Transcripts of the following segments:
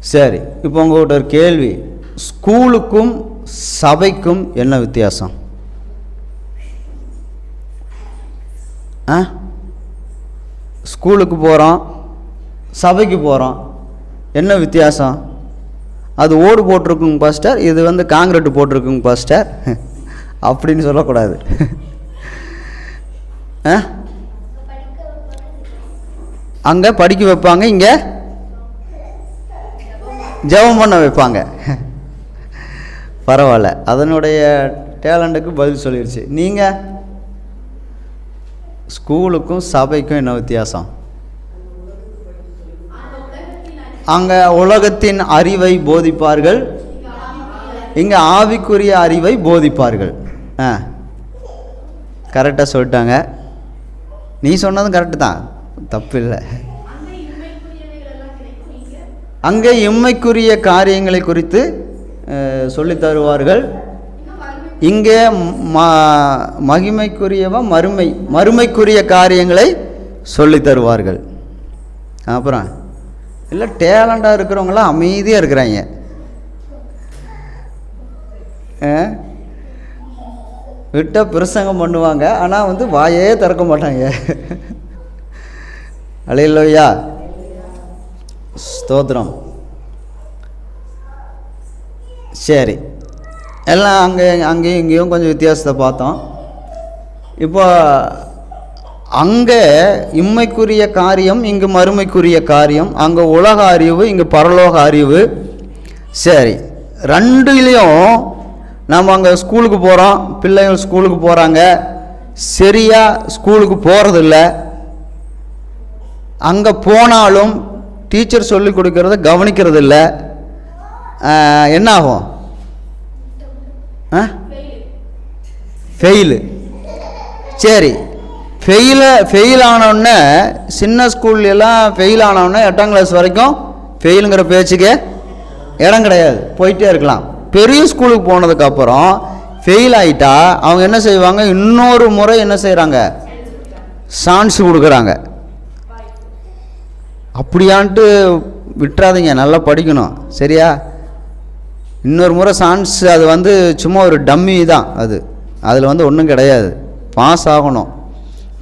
சரி இப்போ உங்கள்கிட்ட ஒரு கேள்வி. ஸ்கூலுக்கும் சபைக்கும் என்ன வித்தியாசம்? ஆ? ஸ்கூலுக்கு போகிறோம் சபைக்கு போகிறோம் என்ன வித்தியாசம்? அது ஓடு போட்டிருக்குங்க பாஸ்டர். இது வந்து காங்கிரீட் போட்டிருக்குங்க பாஸ்டர். அப்படின்னு சொல்லக்கூடாது. ஆ? அங்கே படிக்க வைப்பாங்க இங்கே? ஜெபம் பண்ண வைப்பாங்க. பரவாயில்ல. அதனுடைய டேலண்ட்டுக்கு பதில் சொல்லிடுச்சு நீங்கள் ஸ்கூலுக்கும் சபைக்கும் என்ன வித்தியாசம்? அங்கே உலகத்தின் அறிவை போதிப்பார்கள். இங்கே ஆவிக்குரிய அறிவை போதிப்பார்கள். ஆ. கரெக்டாக சொல்லிட்டாங்க. நீ சொன்னதும் கரெக்டு தான். தப்பு இல்லை அங்கே இம்மைக்குரிய காரியங்களை குறித்து சொல்லி தருவார்கள். இங்கே ம மகிமைக்குரியவ மறுமை மறுமைக்குரிய காரியங்களை சொல்லித் தருவார்கள். அப்புறம் இல்லை டேலண்டாக இருக்கிறவங்களாம் அமைதியாக இருக்கிறாங்க. விட்டால் பிரசங்கம் பண்ணுவாங்க ஆனால் வந்து வாயே திறக்க மாட்டாங்க. அலையிலோயா. ஸ்தோத்திரம். சரி. எல்லாம் அங்கே அங்கேயும் இங்கேயும் கொஞ்சம் வித்தியாசத்தை பார்த்தோம். இப்போ அங்கே இம்மைக்குரிய காரியம் இங்கு மறுமைக்குரிய காரியம் அங்கே உலக அறிவு இங்கு பரலோக அறிவு. சரி. ரெண்டுலேயும் நம்ம அங்கே ஸ்கூலுக்கு போகிறோம் பிள்ளைகள் ஸ்கூலுக்கு போகிறாங்க. சரியாக ஸ்கூலுக்கு போகிறதில்ல. அங்கே போனாலும் டீச்சர் சொல்லிக் கொடுக்கறத கவனிக்கிறது இல்லை என்ன ஆகும் ஆ? ஃபெயிலு சரி. ஃபெயில ஃபெயில் ஆனோடனே சின்ன ஸ்கூல்லாம் ஃபெயில் ஆனோடனே எட்டாம் கிளாஸ் வரைக்கும் ஃபெயிலுங்கிற பேச்சுக்கே இடம் கிடையாது. போயிட்டே இருக்கலாம். பெரிய ஸ்கூலுக்கு போனதுக்கப்புறம் ஃபெயில் ஆகிட்டா அவங்க என்ன செய்வாங்க? இன்னொரு முறை என்ன செய்கிறாங்க சான்ஸ் கொடுக்குறாங்க. அப்படியான்ட்டு விட்டுறாதீங்க நல்லா படிக்கணும் சரியா? இன்னொரு முறை சான்ஸ் அது வந்து சும்மா ஒரு டம்மி தான் அது. அதில் வந்து ஒன்றும் கிடையாது. பாஸ் ஆகணும்.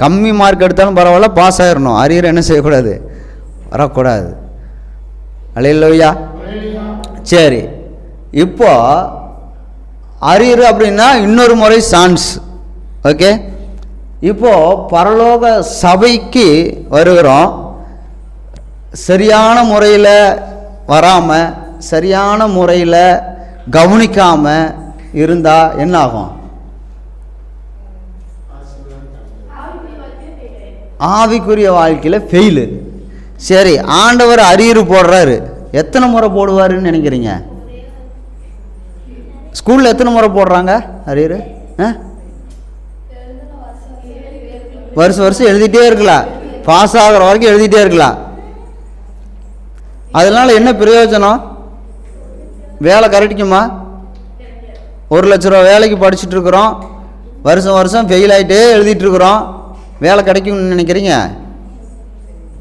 கம்மி மார்க் எடுத்தாலும் பரவாயில்ல பாஸ் ஆகிடணும் அரியர் என்ன செய்யக்கூடாது? வரக்கூடாது. அலையிலோயா சரி. இப்போ அரியர் அப்படின்னா இன்னொரு முறை சான்ஸ் ஓகே இப்போது பரலோக சபைக்கு வருகிறோம். சரியான முறையில் வராமல் சரியான முறையில் கவனிக்காமல் இருந்தால் என்ன ஆகும்? ஆவிக்குரிய வாழ்க்கையில் ஃபெயிலு சரி ஆண்டவர் அரியர் போடுறாரு. எத்தனை முறை போடுவாருன்னு நினைக்கிறீங்க? ஸ்கூலில் எத்தனை முறை போடுறாங்க அரியர் ஆ? வருஷம் வருஷம் எழுதிட்டே இருக்கலாம். பாஸ் ஆகிற வரைக்கும் எழுதிட்டே இருக்கலாம். அதனால் என்ன பிரயோஜனம்? வேலை கரெக்டிக்குமா ஒரு லட்ச ரூபா வேலைக்கு படிச்சுட்டு இருக்கிறோம் வருஷம் வருஷம் ஃபெயில் ஆகிட்டே எழுதிட்டு இருக்கிறோம் வேலை கிடைக்கும்னு நினைக்கிறீங்க?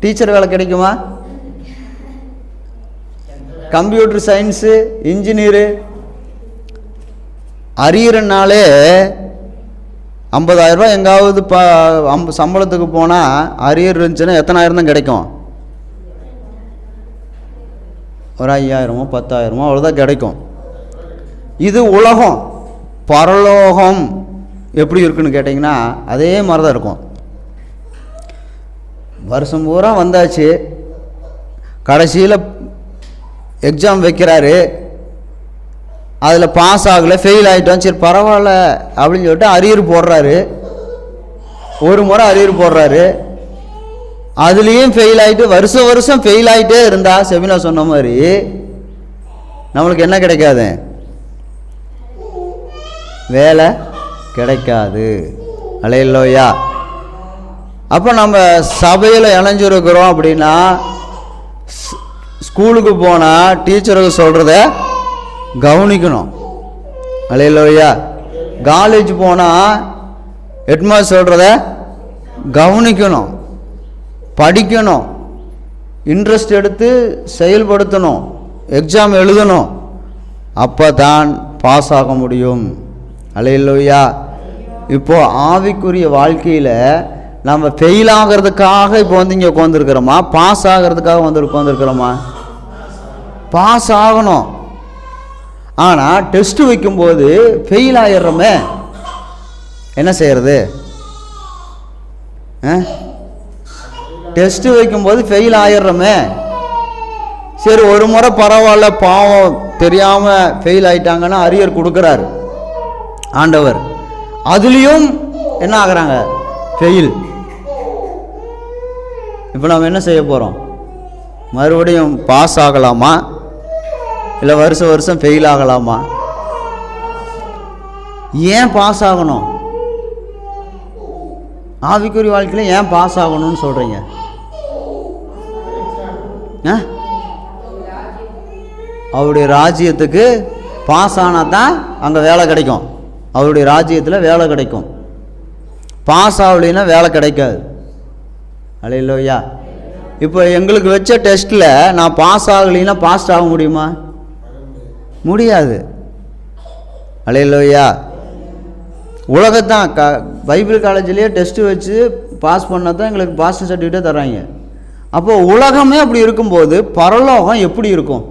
டீச்சர் வேலை கிடைக்குமா? Computer science engineer. அரியறனாலே ஐம்பதாயிரரூபா எங்காவது ப சம்பளத்துக்கு போனால் அரியர் இருந்துச்சுன்னா எத்தனாயிரம் தான் கிடைக்கும்? ஒரு ஐயாயிரமோ பத்தாயிரமோ அவ்வளோதான் கிடைக்கும். இது உலகம் பரலோகம் எப்படி இருக்குன்னு கேட்டிங்கன்னா அதே மாதிரி தான் இருக்கும். வருஷம் பூரா வந்தாச்சு. கடைசியில் எக்ஸாம் வைக்கிறாரு. அதில் பாஸ் ஆகலை ஃபெயில் ஆகிட்டோம் சரி பரவாயில்ல அப்படின்னு சொல்லிட்டு அரியர் போடுறாரு. ஒரு முறை அரியர் போடுறாரு. அதுலேயும் ஃபெயில் ஆகிட்டு வருஷம் வருஷம் ஃபெயில் ஆகிட்டே இருந்தால் செமினா சொன்ன மாதிரி நம்மளுக்கு என்ன கிடைக்காது? வேலை கிடைக்காது. அலையில்லோயா அப்போ நம்ம சபையில் இணைஞ்சிருக்கிறோம் அப்படின்னா ஸ்கூலுக்கு போனால் டீச்சருக்கு சொல்கிறத கவனிக்கணும். அலையிலோயா. காலேஜ் போனால் ஹெட்மாஸ்டர் சொல்கிறத கவனிக்கணும். படிக்கணும். இன்ட்ரெஸ்ட் எடுத்து செயல்படுத்தணும். எக்ஸாம் எழுதணும். அப்போ தான் பாஸ் ஆக முடியும். அலையிலோயா இப்போது ஆவிக்குரிய வாழ்க்கையில் நம்ம ஃபெயில் ஆகிறதுக்காக இப்போ வந்து இங்கே உட்காந்துருக்குறோமா பாஸ் ஆகிறதுக்காக வந்து உட்காந்துருக்குறோமா பாஸ் ஆகணும். ஆனால் டெஸ்ட்டு வைக்கும்போது ஃபெயில் ஆயிடுறோமே. என்ன செய்கிறது ஆ? டெஸ்ட்டு வைக்கும்போது ஃபெயில் ஆயிடுறோமே. சரி ஒரு முறை பரவாயில்ல பாவம் தெரியாமல் ஃபெயில் ஆயிட்டாங்கன்னா அரியர் கொடுக்குறாரு. ஆண்டவர். அதுலேயும் என்ன ஆகுறாங்க? ஃபெயில் இப்போ நம்ம என்ன செய்ய போகிறோம் மறுபடியும் பாஸ் ஆகலாமா? இல்லை வருஷம் வருஷம் ஃபெயில் ஆகலாமா? ஏன் பாஸ் ஆகணும்? ஆவிக்குறி வாழ்க்கையில் ஏன் பாஸ் ஆகணும்னு சொல்கிறீங்க அவருடைய ராஜ்யத்துக்கு பாஸ் ஆனால் தான் அங்கே வேலை கிடைக்கும். அவருடைய ராஜ்யத்தில் வேலை கிடைக்கும். பாஸ் ஆகலைன்னா வேலை கிடைக்காது. அலையிலோயா இப்போ எங்களுக்கு வச்ச டெஸ்ட்டில் நான் பாஸ் ஆகலைன்னா பாஸ் ஆக முடியுமா? முடியாது. அலையிலோயா உலகத்தான் க பைபிள் காலேஜ்லேயே டெஸ்ட்டு வச்சு பாஸ் பண்ணால் தான் எங்களுக்கு பாஸ் சர்டிஃபிகேட்டே தராங்க அப்போது உலகமே அப்படி இருக்கும்போது பரலோகம் எப்படி இருக்கும்?